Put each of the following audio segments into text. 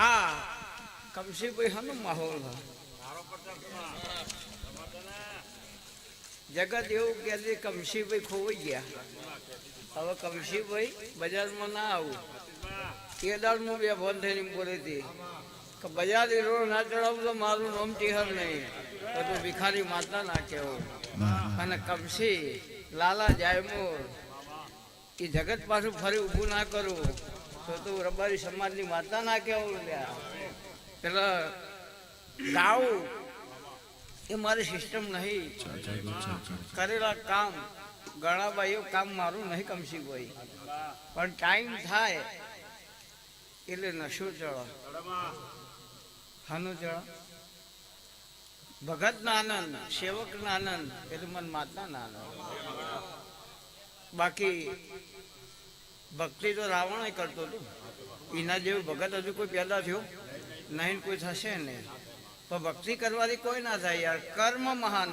હા. કમશીભાઈ હાનો માહોલ જગત એવું કે છે કમશીભાઈ ખોવાઈ ગયા. હવે કમશીભાઈ બજારમાં ના આવું. હું બે ફોન થઈને બોલી હતી કે બજાર રોડ ના ચડાવું તો મારું નામ ટીહર નહીં. તો તું ભિખારી માતા ના કહેવો. અને કમશી, લાલા, જાયમોર, એ જગત પાછું ફરી ઊભું ના કરું. તો તું રબારી સમાજની માતા ના કેવું પેલા ગાવ એ મારી સિસ્ટમ નહીં. કરેલા કામ ઘણા ભાઈઓ કામ મારું નહીં કમસી ભાઈ પણ ટાઈમ થાય એટલે નશો ચડો. હાનું ચડો. ભગત ના આનંદ, સેવક ના આનંદ, એટલે મન માતા ના આનંદ. બાકી ભક્તિ તો રાવણ કરતો હતો. એના જેવું ભગત હજુ કોઈ પેદા થયો? નહીં કોઈ થશે નહીં પણ ભક્તિ કરવાથી કોઈ ના થાય યાર. કર્મ મહાન.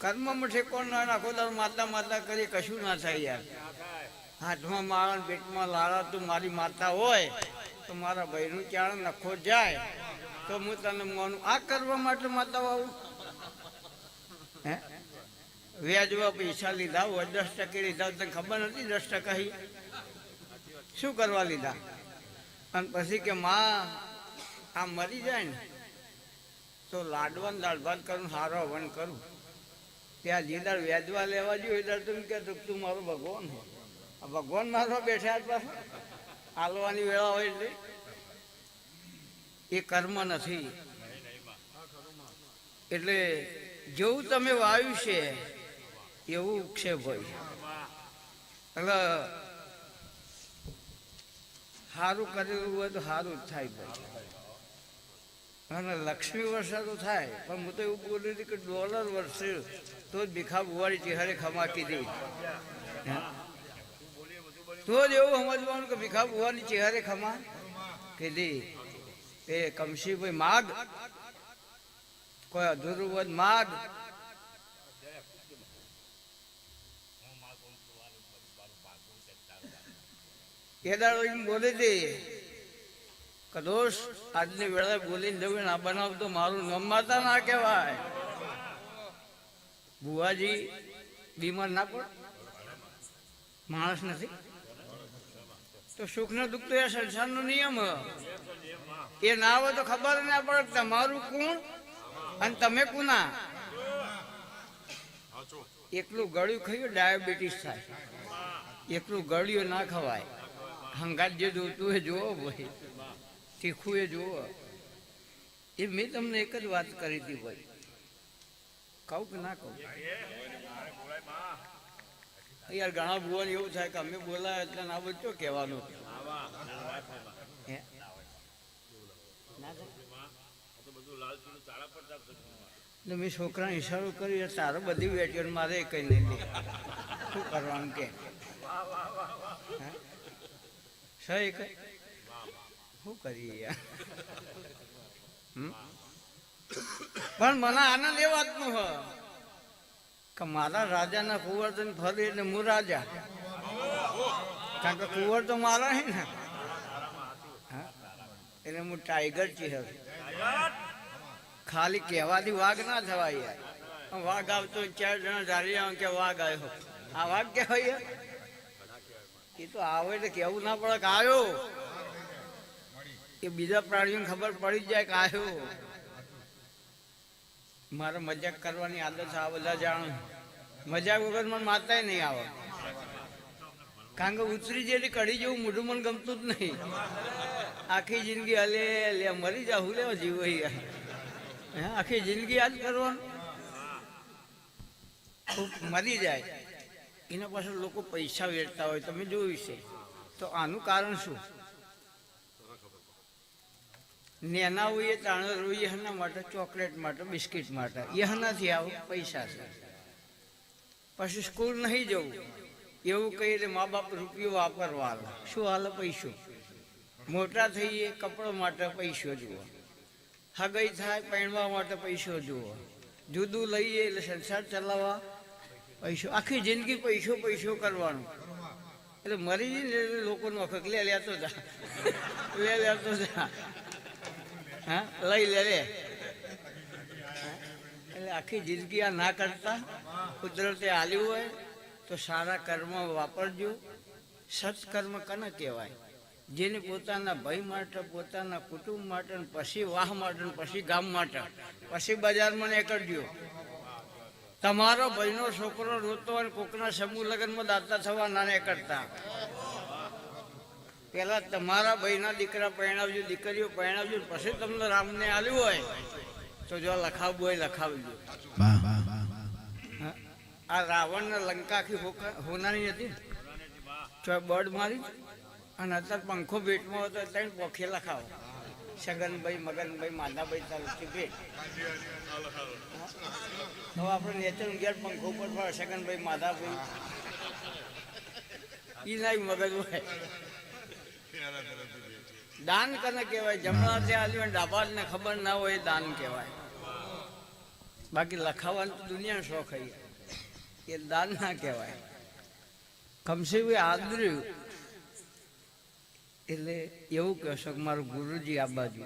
કર્મ ઠેકોણ ના નાખો? તાર માતા માતા કરી કશું ના થાય યાર. હાથમાં મારા પેટમાં લાળા, તું મારી માતા હોય, તો મારા ભાઈનું ચાણ નખો જાય, તો હું તને મોનું. આ કરવા માટે માતા આવું હે? વ્યાજમાં પૈસા લીધા, હોય દસ ટકે લીધા, તને ખબર નથી દસ ટકા શું કરવા લીધા? અને પછી કે માં, આ મરી જાય ને, તો લાડવાન ભાત કરું સારો હવન કરું. ત્યાં જે દાળ વ્યાજવા લેવા જોઈએ દાળ તું કે તું મારો ભગવાન હો. આ ભગવાન મારો બેઠા પાસે હાલવાની વેળા હોય એટલે. એ કર્મ નથી. એટલે જેવું તમે વાવ્યું છે એવું છે ભાઈ. એટલે સારું કરેલું હોય તો સારું જ થાય ભાઈ. અને લક્ષ્મી વર્ષા તો થાય, પણ હું તો એવું બોલ્યું હતું કે ડોલર વર્ષે તો જ ભીખા બુવારી ચહેરે ખમા કીધી તો જ એવું સમજવાનું કે ભીખા બુવાની ચહેરે ખમા કીધી એ કમશીભાઈ માગ, કોઈ અધૂરું હોય માગ. એ બોલે હતી કદોશ આજની વેળાએ બોલીને જવું ના બનાવ તો મારું નામ ના કહેવાય. બુવાજી બીમાર ના પડે. માણસ નથી. તો સુખ ને દુઃખ તો એ સંસારનો નિયમ. એ ના હોય તો ખબર ના પડે તમારું કોણ અને તમે કોના. એકલું ગળ્યું ખાયું ડાયાબિટીસ થાય. એકલું ગળ્યું ના ખવાય. હંગાત જે જોતું એ જોવો ભાઈ. તીખું એ જોવો. એ મેં તમને એક જ વાત કરી હતી ભાઈ. કહું કે ના કહું? યાર, ઘણા ભુવન એવું થાય કે અમે બોલાય એટલે ના બચ્યો કહેવાનું મેં છોકરાને ઈશારો કર્યો તારો બધી વેટીઓ મારે કઈ નહીં શું કરવાનું કે? હે? સહી કઈ શું કરીએ? પણ મને આનંદ એ વાતનો હ કે મારા રાજાના કુંવરધન ફરે એટલે હું રાજા. કારણ કે કુંવર તો મારા હે ને? એટલે હું ટાઈગર ચિહર ખાલી કહેવાથી વાઘ ના થવાય યાર. વાઘ આવતો ચાર જણા ધારી કે વાઘ આવ્યો. આ વાઘ કહેવાય યાર. એ તો આવે એટલે કેવું ના પડે કે આવ્યો એ બીજા પ્રાણીઓને ખબર પડી જ જાય કે આવ્યો મારે મજાક કરવાની આદત છે આ બધા જાણું. મજાક વગર મને માતાય નહીં આવે. કારણ કે ઉતરી જેલી કઢી જેવું મોઢું મને ગમતું જ નહીં. આખી જિંદગી અલે લે મરી જાઉં લેવો જીવ હે, આખી જિંદગી યાદ કરવાનું? મરી જાય. એના પાછળ લોકો પૈસા વેચતા હોય, તમે જોયું છે. તો આનું કારણ શું? નેના હોઈએ તાણે હોઈએ એના માટે ચોકલેટ માટે, બિસ્કિટ માટે. એનાથી આવું પૈસા છે. પછી સ્કૂલ નહીં જવું. એવું કહીને મા બાપ રૂપિયો વાપરવા હાલ શું હાલ પૈસો? મોટા થઈએ, કપડો માટે પૈસો જુઓ. હગઈ થાય પહેણવા માટે પૈસો જુઓ. જુદું લઈએ એટલે સંસાર ચલાવવા પૈસો, આખી જિંદગી પૈસો પૈસો કરવાનો. એટલે મરી જઈને એટલે લોકોનો હક લે લેતો જા. લે લેતો જા. હા, લઈ લે લે? એટલે આખી જિંદગી આ ના કરતા. કુદરતે આલ્યું હોય તો સારા કર્મ વાપરજો. સત્કર્મ કને કહેવાય? જેને પોતાના ભાઈ માટે, પોતાના કુટુંબ માટે, પછી વાહ માટે, પછી ગામ માટે. પછી બજારમાં ને કરજો તમારો ભાઈનો છોકરો રોતો અને ને કોકના સમૂહ લગ્નમાં દાતા થવા ના ને કરતા. પેલા તમારા ભાઈના દીકરા પહેણાવજો દીકરીઓ પહેણાવજો પછી તમને રામને આવ્યું હોય તો જો લખાવવું હોય લખાવજો. આ રાવણને લંકા આખી હોનારી હતી તો બર્ડ મારી અને અત્યારે પંખો ભેટમાં હતો ત્યાં પોખે લખાવો. સગનભાઈ મગનભાઈ, માધાભાઈ ભેટ હવે આપણે નેચર ઘેર પંખો ઉપર પણ છગનભાઈ, માધાભાઈ. ઈ નહીં મગજ હોય દાન કને કહેવાય? જમણા તે આલ્યું હોય ડાબા ને ખબર ના હોય દાન કહેવાય. બાકી લખાવાનું દુનિયા શોખ એ દાન ના કહેવાય. કમસે આદર્યું. એટલે એવું કહેશો કે મારું ગુરુજી આ બાજુ.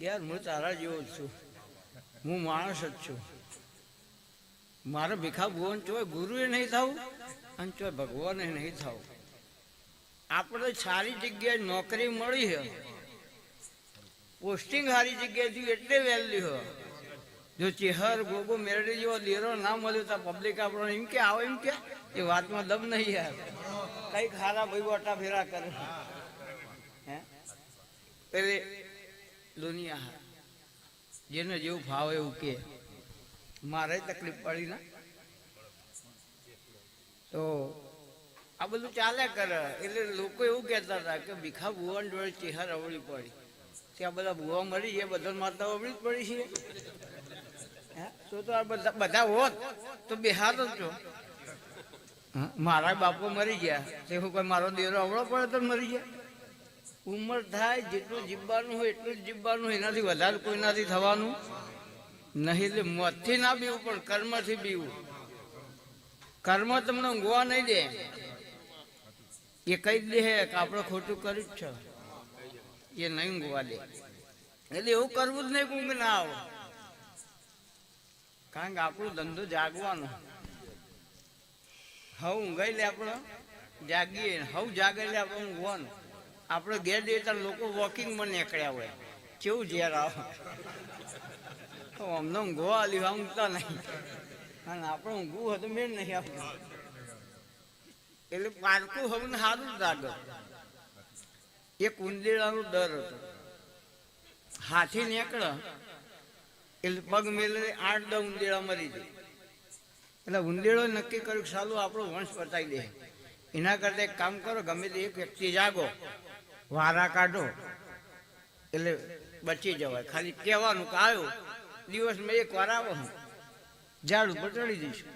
યાર, હું તારા જેવો છું. હું માણસ જ છું. મારે ભીખા ભુવન ચોય ગુરુએ નહીં થવું અને ચોય ભગવાને નહીં થવું. આપણે સારી જગ્યાએ નોકરી મળી છે પોસ્ટિંગ સારી જગ્યાએથી એટલે વેલ્યુ હોય. જો ચેહર ગોગો મેળવી જેવો લેરો ના મળ્યો તો પબ્લિક આપણો એમ કે, આવો એમ કે, એ વાતમાં દમ નહીં યાર કઈ ખારા ભાઈ વટા ફેરા કરે. હે? એટલે દુનિયા. જેને જેવું ફાવે એવું કે. મારે તકલીફ પડી ના. તો આ બધું ચાલે કરે. એટલે લોકો એવું કહેતા હતા કે ભીખા ભુવન જોડે ચેહર અવળી પડી. ત્યાં બધા ભુવા મળી છે બધા માતા અવળી જ પડી છે? તો તો આ બધા બધા હોત તો બિહાર જ છો? મારા બાપો મરી ગયા. તે હું કોઈ મારો દેરો અવળો પડે તો મરી ગયા. ઉંમર થાય જેટલું જીવવાનું હોય એટલું જ જીવવાનું એનાથી વધારે કોઈનાથી થવાનું નહીં. એટલે મોતથી ના બીવું પણ કર્મથી બીવું. કર્મ તમને ઊંઘવા નહીં દે. એ કહી દે કે આપણે ખોટું કર્યું જ છે. એ નહીં ઊંઘવા દે. એટલે એવું કરવું જ નહીં કે ઊંઘ ના આવે. કારણ કે આપણો ધંધો જાગવાનો. હવ ઊંઘાઈ લે આપણો, જાગીએ. હવ જાગે આપણે ઊંઘવાનું. આપણે ઘેર જઈએ ત્યારે લોકો વોકિંગમાં નીકળ્યા હોય. કેવું ઝેર આવે? અમને ઊંઘવા આલી ઊંઘતા નહીં. અને આપણે ઊંઘવું હતું મેળ નહીં આપણું એટલે પારકું હવે સારું લાગે. એક ઉંદેડાનો ડર હતો. હાથી નીકળે. એટલે પગ મેલે આઠ દસ ઉંદેડા મરી જાય. એટલે ઉંદેડો નક્કી કર્યું કે સાલું આપણો વંશ પતાવી દે. એના કરતા એક કામ કરો, ગમે તે એક વ્યક્તિ જાગો, વારા કાઢો, એટલે બચી જવાય. ખાલી કહેવાનું કે આવ્યો દિવસમાં એક વાર આવો ઝાડ ઉપર ચડી જઈશું.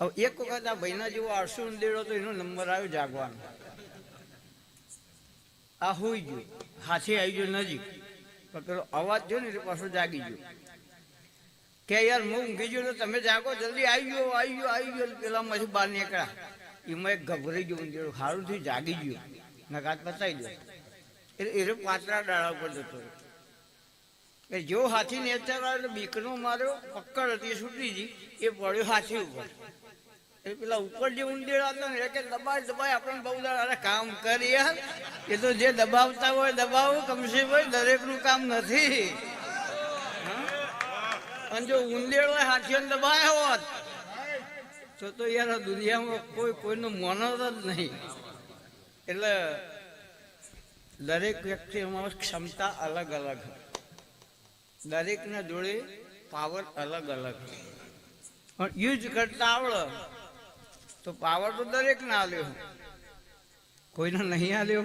હવે એક વખત આ ભાઈના જેવો આળસુ ઉંદેડો તો એનો નંબર આવ્યો જાગવાનો. આ હોઈ ગયું. હાથી આવી ગયો નજીક. પેલો અવાજ જો ને પાછો જાગી ગયો. કે યાર હું ઊંઘી ગયો તમે જાગો, જલ્દી આવી ગયો આવી ગયો આવી ગયો. પેલામાંથી બહાર નીકળ્યા. એમાં એક ગભરાઈ ગયો ઊંધેડો સારું થયું, જાગી ગયો. નકાત પતાવી દો. એટલે એ પાતળા ડાળા ઉપર જતો એ જો હાથી નેચર આવે એટલે બીકનો માર્યો પક્કડ હતી, એ છૂટી ગઈ. એ પડ્યો હાથી ઉપર. એ પેલા ઉપર જે ઊંડેડા દબાય દબાય આપણને બહુ કામ કરીએ એ તો જે દબાવતા હોય દબાવો, કમસે ભાઈ દરેકનું કામ નથી. અને જો ઊંડેડો હાથીઓને દબાયા હોત, તો તો યાર દુનિયામાં કોઈ કોઈનું મોનો જ નહીં. એટલે દરેક વ્યક્તિમાં ક્ષમતા અલગ અલગ દરેકના જોડે પાવર અલગ અલગ પણ યુઝ કરતા આવડે. તો પાવર તો દરેકને આલ્યો. કોઈને નહીં આલ્યો?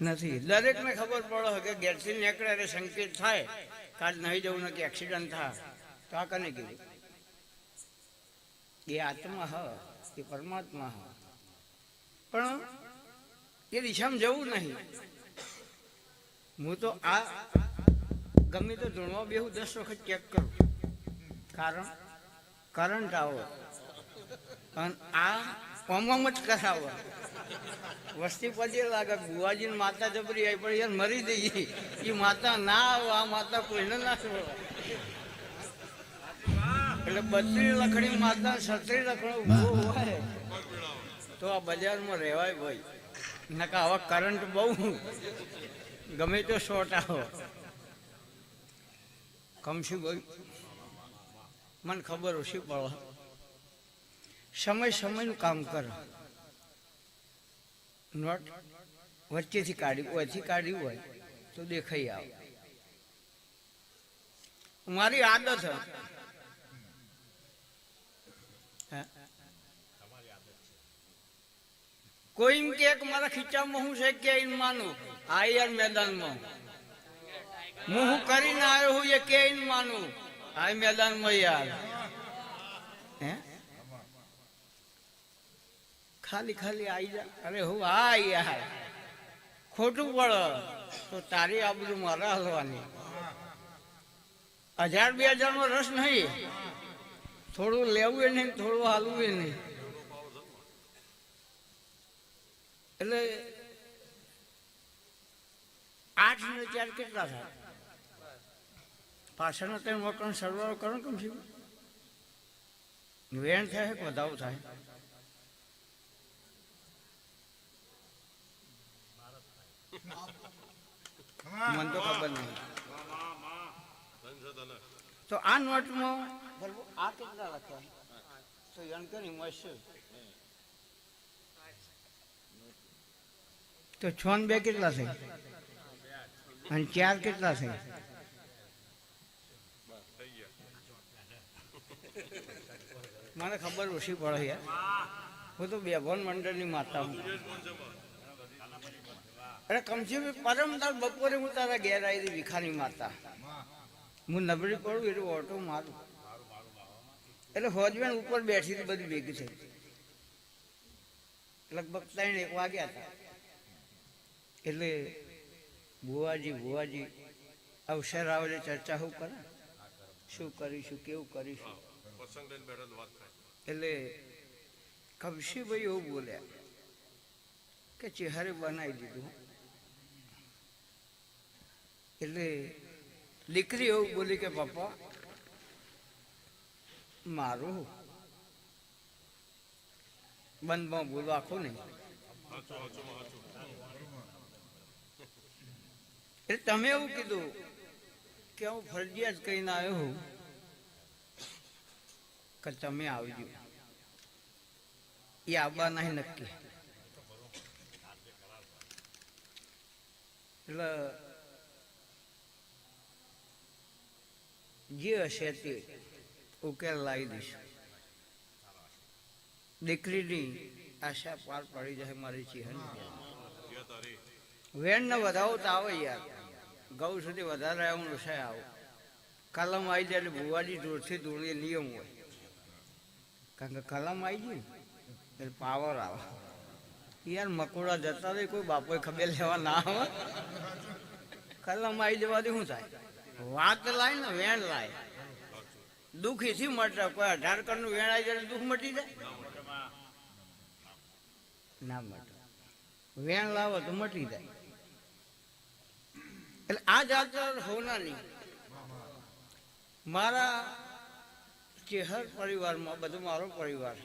નથી. દરેકને ખબર પડે કે ગેરથી નીકળે એટલે સંકેત થાય કાલ નહીં જવું નથી એક્સિડન્ટ થાય. તો આ કને કીધું? એ આત્મા હ, એ પરમાત્મા હ. પણ એ દિશામાં જવું નહીં. હું તો આ ગમે તો ધૂણવા બેહું દસ વખત ચેક કરું. કારણ? કરંટ આવો. અને આ આમ જ કરાવો વસ્તી પછી લાગે બુવાજી માતા જબરી આવી પણ યાર મરી જઈએ. એ માતા ના આવે આ માતા કોઈને ના એટલે બત્રી લખડી માતા સત્રી લખડો ઊભો હોય. તો આ બજારમાં રહેવાય ભાઈ. નકા આવા કરંટ બહુ. ગમે તો શોર્ટ આવો. કમશું ભાઈ મને ખબર ઓછી પડે. સમય સમયનું કામ કરો. નોટ વચ્ચેથી કાઢી વચ્ચે કાઢી હોય, તો દેખાઈ આવે. મારી આદત? કોઈ એમ કે મારા ખીચામાં હું છે કે એમ માનું? આ યાર મેદાનમાં. હું હું કરીને આવ્યો હું એ કે એમ માનું? આ મેદાનમાં યાર હે ખાલી ખાલી આવી જા. અરે હું આ યાર. ખોટું પડે તો તારી આબરૂ મારા હલવાની. હજાર બે હજારનો રસ નહીં. થોડું લેવું એ નહીં, થોડું હાલવું એ નહીં. એટલે આઠ ને ચાર કેટલા થાય? પાછળના ત્રણ મકાન સરવાળો કરો કેમ છે વેણ થાય કે વધારો થાય? મને તો ખબર નહીં. તો આ નોટમાં આ કેટલા લખ્યા તો યણકરી મળશે. તો છ ને બે કેટલા છે અને ચાર કેટલા છે મને ખબર ઓછી પડે યાર. હું તો બે ભવન મંડળની માતા હું. અરે કમસે કમ પરમ તાર બપોરે હું તારા ઘેર આવી વિખાની માતા. હું નબળી પડું, એટલે ઓટો મારું. એટલે હોજબેન ઉપર બેઠી બધી ભેગી થઈ લગભગ ત્રણ એક વાગ્યા હતા. એટલે બુવાજી બુવાજી અવસર આવે ચર્ચા શું કરે. શું કરીશું, કેવું કરીશું? એટલે લઈને ભાઈ તો એટલે કબશીભાઈ એવું બોલ્યા કે ચહેરે બનાવી દીધું. એટલે દીકરી એવું બોલી કે પપ્પા મારું બંધમાં બોલો આખું નહીં એટલે તમે એવું કીધું કે હું ફરજિયાત કહીને આવ્યો હું કે તમે આવજો. એ આવવા નહીં નક્કી. એટલે જે હશે તે ઉકેલ લાવી દઈશું. દીકરીની આશા પાર પડી જાય મારી ચિહન. ગયા વેણ ને વધાવો તો આવે યાર. ગૌ સુધી વધારે આવું ઓછા આવો. કલમ આવી જાય એટલે ભુવાજી દૂરથી દૂર નિયમ હોય. કારણ કે કલમ આવી ગઈ એટલે પાવર આવે. યાર મકોડા જતા રહે, કોઈ બાપોએ ખબર લેવા ના આવે. કલમ આવી જવાથી શું થાય? વાત લાય ને વેણ લાય. દુઃખથી મટે કોઈ અઢાર કરનું વેણ આવી જાય દુઃખ મટી જાય? ના મટે. વેણ લાવો તો મટી જાય. એટલે આ જાત હોનારની મારા ચેહર પરિવારમાં બધું મારો પરિવાર.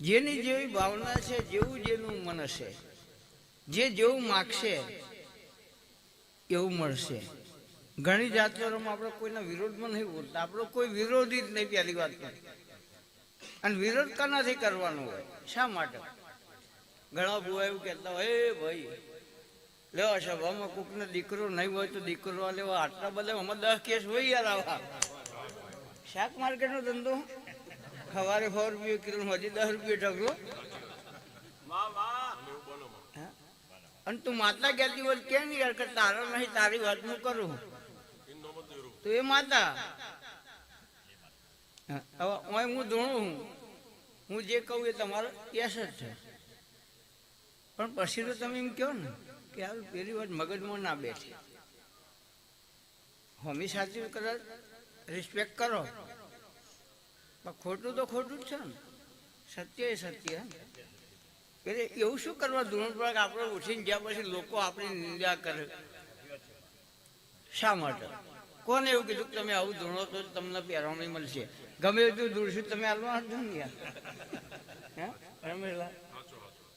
જેની જેવી ભાવના છે, જેવું જેનું મન છે, જે જેવું માગશે એવું મળશે. ઘણી જાતિઓમાં આપણે કોઈના વિરોધમાં નહીં બોલતા. આપણો કોઈ વિરોધી જ નહીં પહેલી વાત. અને વિરોધ કનાથી કરવાનો હોય. શા માટે? ઘણા ભૂવા એવું કહેતા હોય, એ ભાઈ લેવા સભામાં કોકને દીકરો નહીં હોય તો દીકરો લેવા. આટલા બધા અમે દસ કેસ હોય યાર આવા. શાક માર્કેટનો ધંધો? સવારે સો રૂપિયા કિલો હજી દસ રૂપિયા ઢગલો? અને તું માતા કહેતી હોય કેમ યાર કે તારો નહીં, તારી વાત હું કરું? તું એ માતા. હવે ઓય હું ધોણું હું જે કહું એ તમારો યસ જ છે. પણ પછી તો તમે એમ કહો ને કે આ પેલી વાત મગજમાં ના બેઠે હમી સાચી કદાચ રિસ્પેક્ટ કરો. પણ ખોટું તો ખોટું જ છે ને. સત્ય એ સત્ય એટલે એવું શું કરવા ધૂણ પર આપણે ઉઠીને ગયા પછી લોકો આપણી નિંદા કરે. શા માટે? કોને એવું કીધું કે તમે આવું ધૂણો તો તમને પહેરવાની મળશે. ગમે એટલું ધૂળશું તમે હાલવા હાથ ને યાર હે? રમેશલાલ સાચું સાચું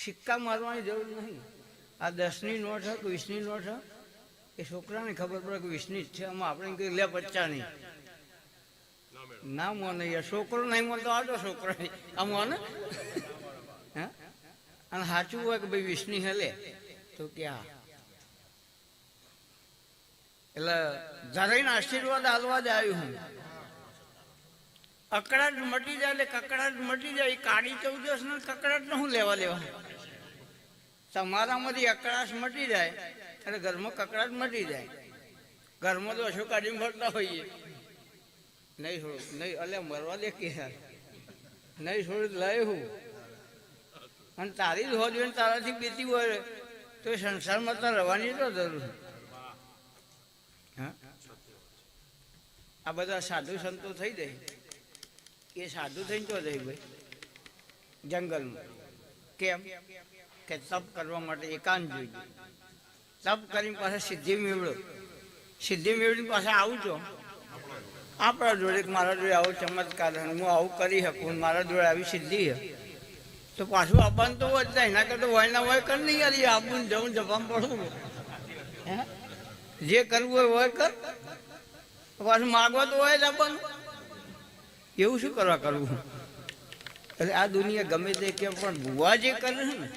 સિક્કા મારવાની જરૂર નહીં. આ દસની નોટ હોય કે વીસની નોટ હોય એ છોકરાને ખબર પડે કે વીસની જ છે. આમાં આપણે કંઈ લે બચ્ચાની ના મોને યાર છોકરો નહીં મોનતો આવતો છોકરો નહીં. આ મોને? હે? અને સાચું હોય કે ભાઈ વિષ્ણુ હલે, તો ક્યાં એટલે જરાઈને આશીર્વાદ હાલવા જ આવ્યું હું. અકળાટ મટી જાય એટલે કકડાટ મટી જાય એ કાળી ચૌદસ ને કકડાટ ને હું લેવા લેવા? તમારામાંથી અકળાશ મટી જાય, અને ઘરમાં કકડાટ મટી જાય. ઘરમાં તો શું કાઢીને ફરતા હોઈએ. નહીં છોડું, નહીં, અલ્યા મરવા દે કે નહીં છોડું લઈ હું. અને તારી જ હોજ હોય તારાથી બેતી હોય, તો સંસારમાં તો રહેવાની તો જરૂર આ બધા સાધુ સંતો થઈ જાય. એ સાધુ થઈને તો જાય ભાઈ? જંગલમાં. કેમ? કે તપ કરવા માટે એકાંત જોઈએ. તપ કરીને પાસે સિદ્ધિ મેળવો. સિદ્ધિ મેળવીને પાસે આવું છો આપણા જોડે મારા જોડે આવો ચમત્કાર હું આવું કરી શકું મારા જોડે આવી સિદ્ધિ તો પાછું આપવાનું તો હોય. એના કરતા હોય ના હોય કર નહીં યાર આપવું જવું જવાનું પડવું. જે કરવું હોય હોય કર. પાછું માગવા તો હોય જ આપવાનું. એવું શું કરવા કરવું? એટલે આ દુનિયા ગમે તે કેમ પણ ભૂવા જે કરે છે ને,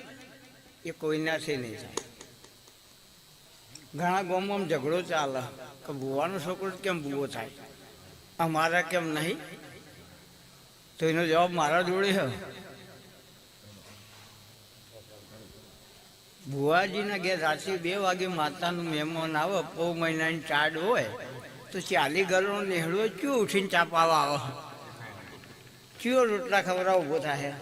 એ કોઈના છે નહીં થાય ઘણા ગામમાં ઝઘડો ચાલે. કે ભૂવાનો છોકરો કેમ ભૂવો થાય? અમારા કેમ નહીં? તો એનો જવાબ મારા જોડે છે. ભુવાજીના ઘેર રાત્રે બે વાગે માતાનું મહેમાન આવે પૌ મહિનાની ચાડ હોય, તો ચાલી ઘરનો નેહડો ક્યું ઉઠીને ચાપાવા આવે? કયો રોટલા ખવડાવ ઊભો થાય?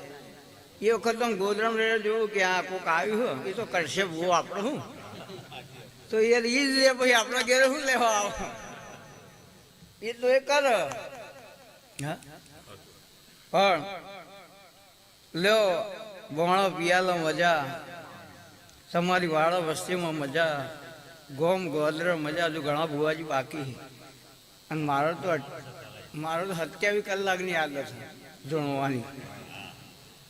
એ વખત હું ગોદરામ રહે જોયું કે આ કોક આવ્યું હોય, એ તો કરશે બહુ આપણે શું તો એ જ લે, પછી આપણા ઘેરે શું લેવા આવો? એ તો એ કર. પણ, લ્યો ભણો પિયાલો, મજા. તમારી વાળા વસ્તીમાં મજા, ગોમ ગોદર મજા હજુ ઘણા ભુવાજી બાકી અને મારો તો મારો તો સત્યાવીસ કલાકની આદત છે જોણવાની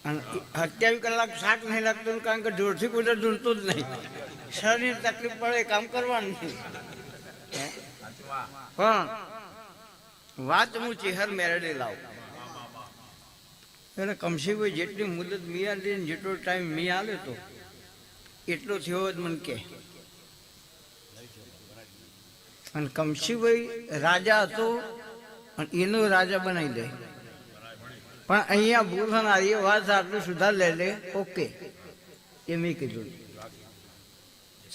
અને સત્યાવીસ કલાક શાક નહીં લાગતું કારણ કે જોરથી કોઈ ધૂણતું જ નહીં. શરીર તકલીફ પડે કામ કરવાનું? પણ વાત હું ચેહર મેળવી લાવું. એટલે કોઈ જેટલી મુદત મી આલી ને જેટલો ટાઈમ મિયા આલ્યો તો એટલો થયો જ મને કે. અને કમસીભાઈ રાજા હતો અને એનો રાજા બનાવી દે. પણ અહીંયા ભૂષણ થનાર વાત આટલું સુધાર લે લે, ઓકે. એ મેં કીધું.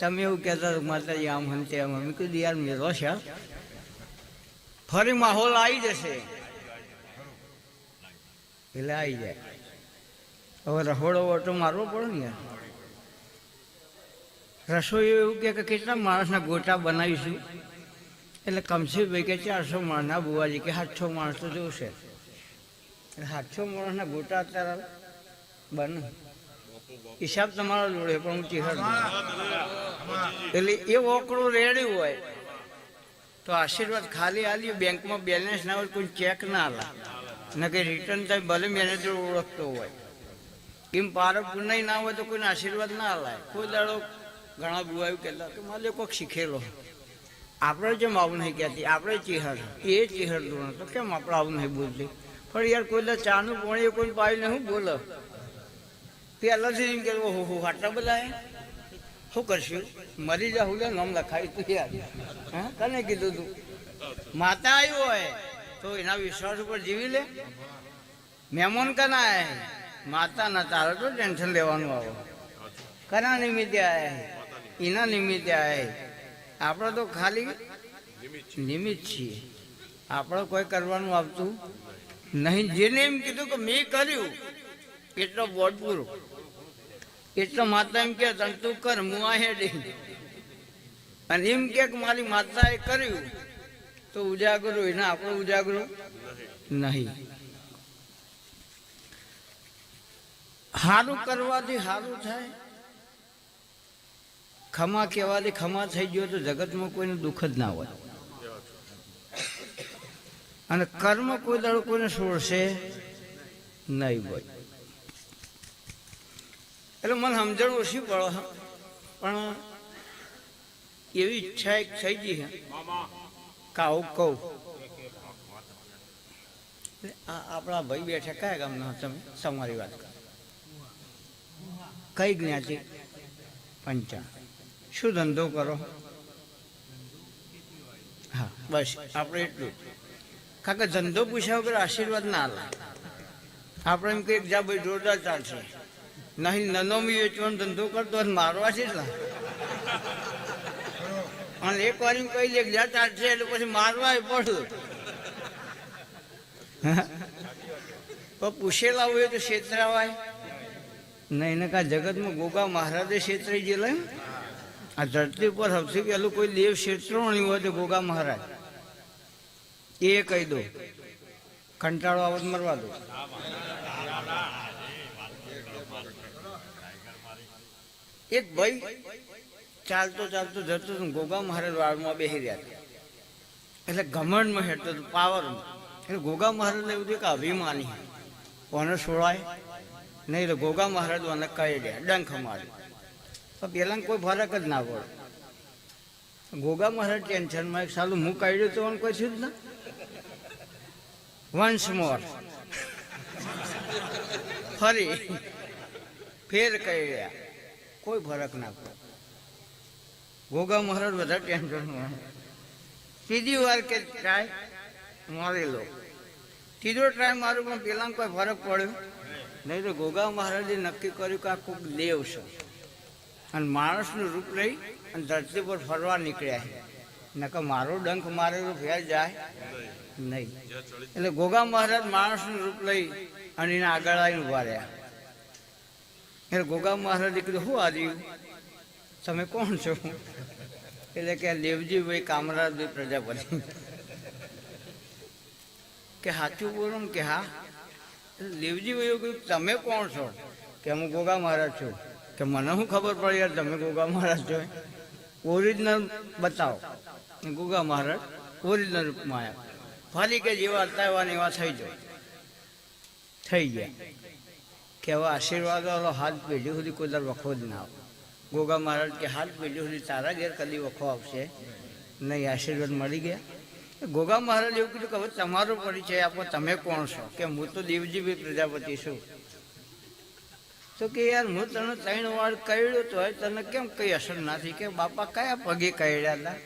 તમે એવું કહેતા માતાજી આમ હમ તેમ અમે કીધું, યાર મેરો છે ફરી માહોલ આવી જશે. એટલે આવી જાય. હવે રહોડો વટો મારવો પડે ને યાર. રસોઈ એવું કે કેટલા માણસના ગોટા બનાવીશું? એટલે કમસીભાઈ કે ચારસો માણસના બુવાજી કે સાતસો માણસ તો જોશે. એટલે સાતસો માણસના ગોટા અત્યારે બને. હિસાબ તમારો જોડે પણ હું ચિહર એટલે એ ઓકડું રેડી હોય, તો આશીર્વાદ ખાલી આલી બેંકમાં બેલેન્સ ના હોય, કોઈ ચેક ના આલા. ને કે રિટર્ન થાય ભલે મેનેજર ઓળખતો હોય. એમ પારક પુનઃ ના હોય તો કોઈને આશીર્વાદ ના આલાય કોઈ દાડો ઘણા બુવાયું કહેતા કે મારે કોઈક શીખેલો. આપણે જેમ આવું નહીં કહેતી, આપણે ચિહર. એ ચિહર દોણ તો કેમ આપણે આવું નહીં બોલતી? પણ યાર કોઈ ચાનું પોણી કોઈ પાયું નહીં બોલો? પહેલાંથી એમ કે હો હો, આટલા બધા? શું કરશું? મરી જા, હું નામ લખાય તું યાર. હા? તને કીધું તું. માતા આવ્યું હોય, તો એના વિશ્વાસ ઉપર જીવી લે. મહેમાન કના માતા ના તારે તો ટેન્શન લેવાનું આવો. કના નિમિત્તે આય એના નિમિત્તે આવે આપણે તો ખાલી નિમિત્ત છીએ. આપણે કોઈ કરવાનું આવતું નહીં. જેને એમ કીધું કે મેં કર્યું, એટલો બોટ પૂરો. એટલો માતા એમ કે તંતુ કર, હું અને એમ કે મારી માતાએ કર્યું, તો ઉજાગરો, એના આપણો ઉજાગરો નહીં. સારું કરવાથી સારું થાય. ખમા કહેવાથી ખમા થઈ ગયો તો જગતમાં કોઈને દુઃખ જ ના હોય. અને કર્મ કોઈ દાડો કોઈને છોડશે નહીં હોય. એટલે મને સમજણ ઓછી પડો. પણ એવી ઈચ્છા એક થઈ ગઈ છે કાવ કહું. આપણા ભાઈ બેઠા કયા ગામના તમે? તમારી વાત કરો. કઈ જ્ઞાતિ? પંચા શું ધંધો કરો? હા, બસ, આપણે એટલું જ. કારણ કે ધંધો પૂછ્યા વગર આશીર્વાદ ના લે. આપણે એમ કહીએ કે જા ભાઈ, જોરદાર ચાલશે. નહીં નનોમી વેચવાનો ધંધો કરતો હોય મારવા છે એટલા અને એક વાર એમ કહી દે જ્યાં ચાલશે, એટલે પછી મારવા પડું પણ પૂછેલા હોય તો છેતરાવાય. નહીં એને કાં જગતમાં ગોગા મહારાજે ક્ષેત્રે ગયેલા એમ? આ ધરતી પર સૌથી પહેલું કોઈ દેવ શેત્રોણી હોય તો ગોગા મહારાજ. એ કહી દો. કંટાળો આવત મરવા દો. એક ભાઈ ચાલતો ચાલતો જતો ગોગા મહારાજ વાળમાં બેસી રહ્યા હતા. એટલે ઘમંડમાં હેઠતો હતો પાવરમાં. એટલે ગોગા મહારાજને એવું થયું કે અભિમાની. કોને છોડાય? નહીં એટલે ગોગા મહારાજ મને કહી દે. ડંખ માર્યો તો પેલા કોઈ ફરક જ ના પડે. ગોગા મહારાજ ટેન્શનમાં એક સાલું હું કાઢ્યું તો કોઈ છું જ ના. Once more. ફરી ફેર કહી કોઈ ફરક ના પડે. ગોગા મહારાજ બધા ટેન્શનમાં. ત્રીજી વાર કે ટ્રાય મારી લો ત્રીજો ટ્રાય મારું પણ પેલા કોઈ ફરક પડ્યો? નહીં તો ગોગા મહારાજે નક્કી કર્યું કે આ કોઈક દેવ છે. અને માણસનું રૂપ લઈ અને ધરતી પર ફરવા નીકળ્યા છે. નકર મારો ડંખ મારેલો ફેર જાય નહીં. એટલે ગોગા મહારાજ માણસનું રૂપ લઈ અને એને આગળ આવીને ઊભા રહ્યા. એટલે ગોગા મહારાજે કીધું, શું આવ્યું તમે કોણ છો? એટલે કે, દેવજીભાઈ કામરાજભાઈ પ્રજાપતિ. કે સાચું બોલો ને કે હા. દેવજીભાઈ એવું કહ્યું તમે કોણ છો? કે, હું ગોગા મહારાજ છું. કે મને શું ખબર પડી યાર, તમે ગોગા મહારાજ છો. ઓરિજિનલ બતાવો. ગોગા મહારાજ, ઓરિજિનલ રૂપમાં આવ્યા ફરી કે જેવા હતા એવા એવા થઈ જાય થઈ ગયા. કે હવે આશીર્વાદ વાળો હાથ પેઢી સુધી કોઈ દર વખો જ ના આવે. ગોગા મહારાજ કે હાથ પેઢી સુધી તારા ઘેર કદી વખો આવશે? નહીં, આશીર્વાદ મળી ગયા. ગોગા મહારાજ એવું કીધું કે હવે તમારો પરિચય આપો, તમે કોણ છો? કે હું તો દેવજીભાઈ પ્રજાપતિ છું. તો કે યાર, હું તને ત્રણ વાર કહ્યું તો તને કેમ કઈ અસર નથી કે બાપા કયા પગે કહ્યા હતા